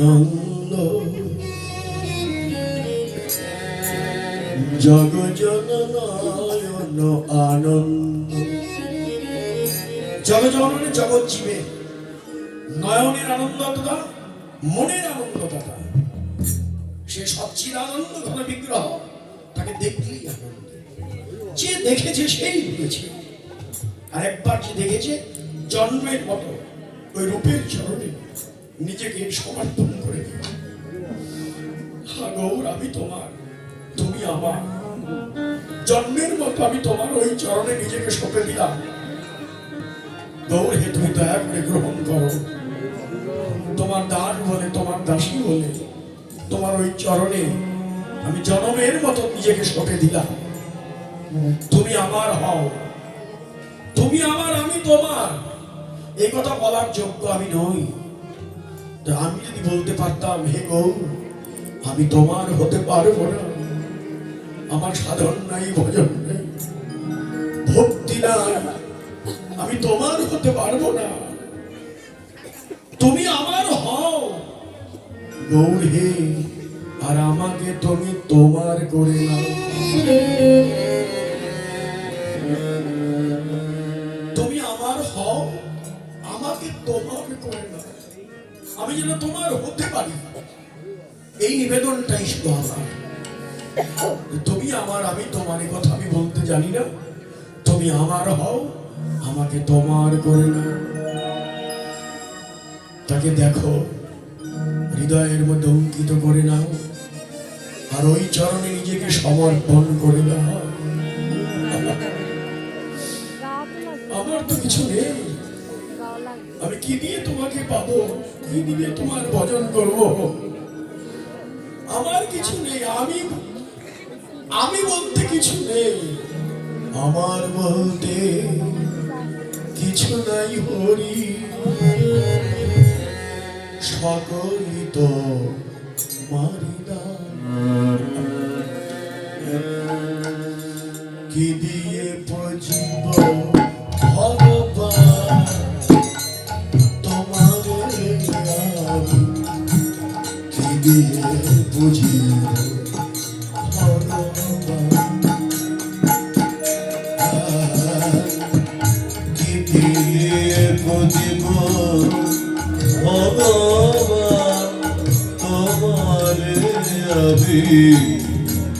নন্দ জগজনয়ন আনন্দ জগজননী জগৎ জীবে নয়নের আনন্দ দাদা মনের আনন্দ দাদা সে সচ্ছির আনন্দ ঘন বিগ্রহ তাকে দেখলেই আনন্দ। যে দেখেছে সেই বুঝেছে আর একবার যে দেখেছে, জন্মের মতো, ওই রূপের চরণে। নিজেকে সমর্পণ করে হা গৌর আমি তোমার, তুমি আমার। জন্মের মতো আমি তোমার ওই চরণে নিজেকে সঁপে দিলাম। গৌর হে, তুমি দয়া করে গ্রহণ করো। তোমার দাস বলে তোমার দাসী বলে তোমার ওই চরণে আমি জনমের মতো নিজেকে সঁপে দিলাম। তুমি আমার হও। তুমি আমার, আমি তোমার। এই কথা বলার যোগ্য আমি নই। আমি যদি বলতে পারতাম, হে গৌ? আমি তোমার হতে পারব না। আমার সাধন নাই, ভজন নাই। ভক্তি নাই। আমি তোমার হতে পারব না। তুমি আমার হও। গৌর হে, আর আমাকে তুমি তোমার করে নাও। আমি যেন তোমার হতে পারি। এই নিবেদনটাই শুধু আমার। তুমি আমার আমি তোমার কথা আমি বলতে জানি না। তুমি আমার হও আমাকে তোমার করে নাও। তাকে দেখো হৃদয়ের মধ্যে অঙ্কিত করে নাও। আর ওই চরণে নিজেকে সমর্পণ করে দাও। আমার তো কিছু নেই। আমি কি দিয়ে তোমাকে পাবো? কি দিয়ে তোমার ভজন করব? আমার কিছু নেই, আমি আমি বলতে কিছু নেই। আমার বলতে কিছু নাই হরি। সকলই তো মারিদা কি দিয়ে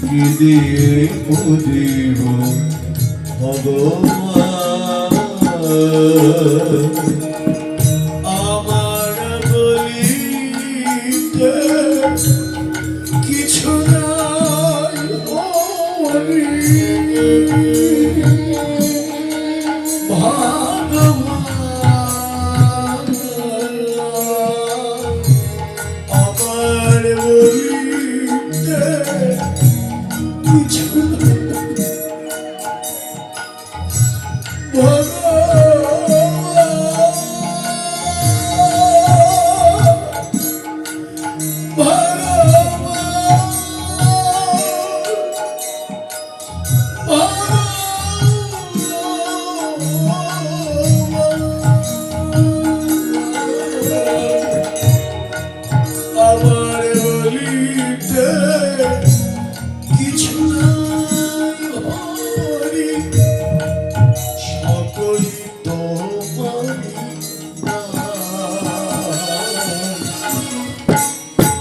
কি দিয়ে বুঝিব ভগবান?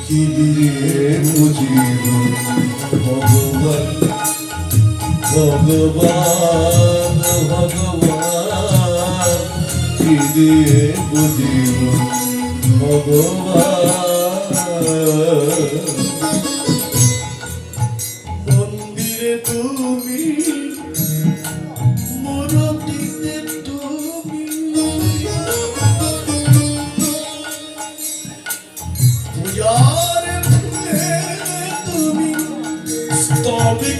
কি দিয়ে বুঝিব ভগবান ভগবান ভগবান কি দিয়ে বুঝিব ভগবান।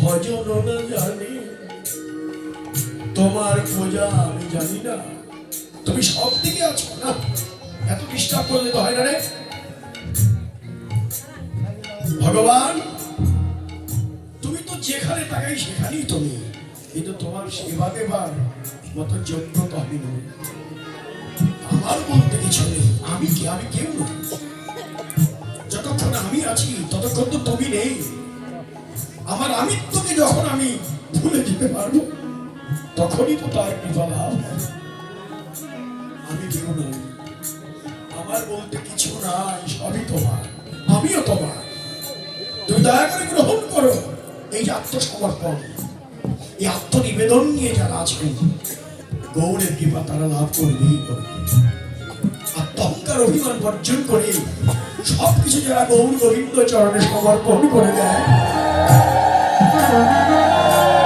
ভজন না জানি, তোমার পূজা আমি জানি না। তুমি সব দিকে আছো না? এত ডিস্টার্ব করলে তো হয় না রে। ভগবান, তুমি তো যেখানে তাকাই সেখানেই তুমি। কিন্তু তোমার সেবা দেবার মতো যোগ্য তো আমি নই। আমার বলতে কিছু নেই। আমি কি, আমি কেউ নই? যতক্ষণ আমি আছি, ততক্ষণ তো তুমি নেই। আমার আমিত্বকে যখন আমি ভুলে যেতে পারব, তখনই তো তার কৃপা আমি কেউ নই? আমার বলতে কিছু নাই, সবই তোমার, আমিও তোমার। তুমি দয়া করে গ্রহণ করো এই যে আত্মসমর্পণ, এই আত্মনিবেদন নিয়ে যারা আছেন, গৌরের কৃপা তারা লাভ করবেই করবে আত্মহংকার অভিমান বর্জন করে সবকিছু যারা গৌর গোবিন্দ চরণে সমর্পণ করে দেয় 있어